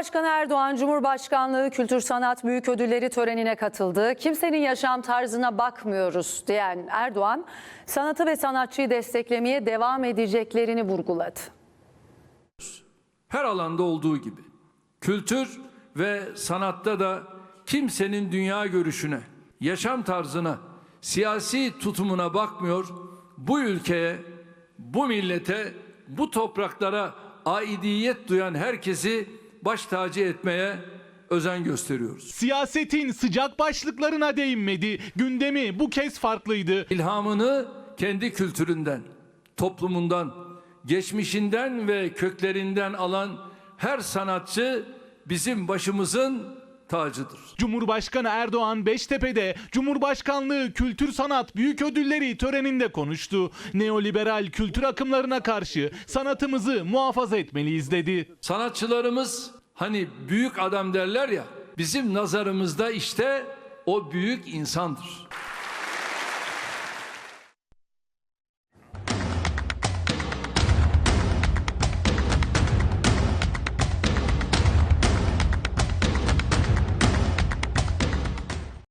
Cumhurbaşkanı Erdoğan, Cumhurbaşkanlığı Kültür Sanat Büyük Ödülleri törenine katıldı. Kimsenin yaşam tarzına bakmıyoruz diyen Erdoğan, sanatı ve sanatçıyı desteklemeye devam edeceklerini vurguladı. her alanda olduğu gibi kültür ve sanatta da kimsenin dünya görüşüne, yaşam tarzına, siyasi tutumuna bakmıyor. Bu ülkeye, bu millete, bu topraklara aidiyet duyan herkesi baş tacı etmeye özen gösteriyoruz. Siyasetin sıcak başlıklarına değinmedi. Gündemi bu kez farklıydı. İlhamını kendi kültüründen, toplumundan, geçmişinden ve köklerinden alan her sanatçı bizim başımızın tacıdır. Cumhurbaşkanı Erdoğan Beştepe'de Cumhurbaşkanlığı Kültür Sanat Büyük Ödülleri töreninde konuştu. Neoliberal kültür akımlarına karşı sanatımızı muhafaza etmeliyiz dedi. Sanatçılarımız hani büyük adam derler ya bizim nazarımızda işte o büyük insandır.